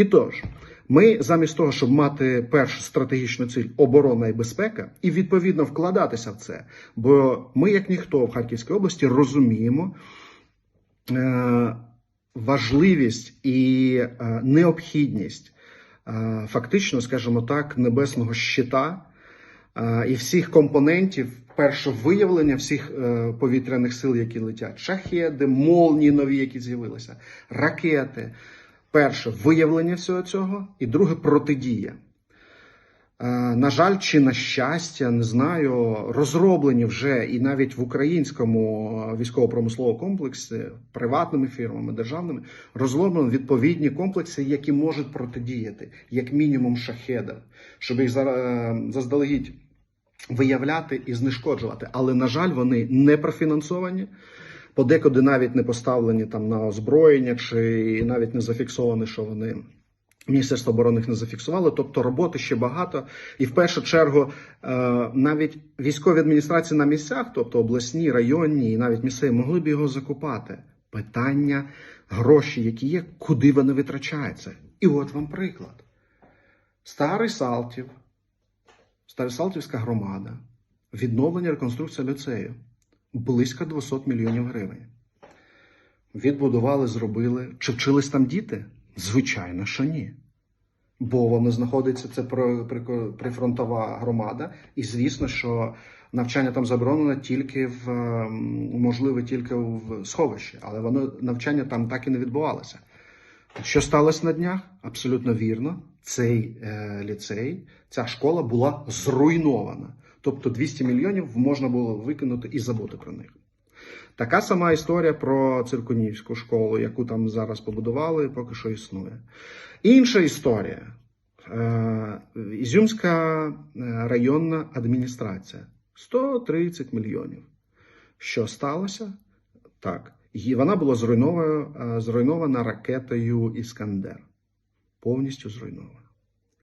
І тож, ми замість того, щоб мати першу стратегічну ціль оборона і безпека, і відповідно вкладатися в це, бо ми, як ніхто в Харківській області, розуміємо. Е, важливість і е, необхідність е, фактично, скажімо так, небесного щита і всіх компонентів. Перше виявлення всіх е, повітряних сил, які летять, шахеди, молні нові, які з'явилися, ракети. Перше виявлення всього цього, і друге протидія. Е, На жаль, чи на щастя, не знаю, розроблені вже і навіть в українському е, військово-промисловому комплексі приватними фірмами, державними розроблені відповідні комплекси, які можуть протидіяти, як мінімум, шахедам, щоб їх е, заздалегідь виявляти і знешкоджувати. Але на жаль, вони не профінансовані. Подекуди навіть не поставлені там на озброєння, чи навіть не зафіксовані, що вони Міністерство оборони їх не зафіксувало. Тобто роботи ще багато. І в першу чергу е, навіть військові адміністрації на місцях, тобто обласні, районні і навіть місцеві, могли б його закупати. Питання, гроші, які є, куди вони витрачаються. І от вам приклад. Старий Салтів, Старосалтівська громада, відновлення реконструкція ліцею близько 200 мільйонів гривень. Відбудували, зробили. Чи вчились там діти? Звичайно, що ні. Бо воно знаходиться це прифронтова громада, і звісно, що навчання там заборонено тільки в можливо можливе тільки в сховищі, але воно навчання там так і не відбувалося. Що сталося на днях? Абсолютно вірно. Цей е, ліцей, ця школа була зруйнована. Тобто 200 мільйонів можна було викинути і забути про них. Така сама історія про циркунівську школу, яку там зараз побудували, поки що існує. Інша історія. Е, Ізюмська е, районна адміністрація 130 мільйонів. Що сталося? Так, і вона була зруйнована, е, зруйнована ракетою Іскандер. Повністю зруйнована.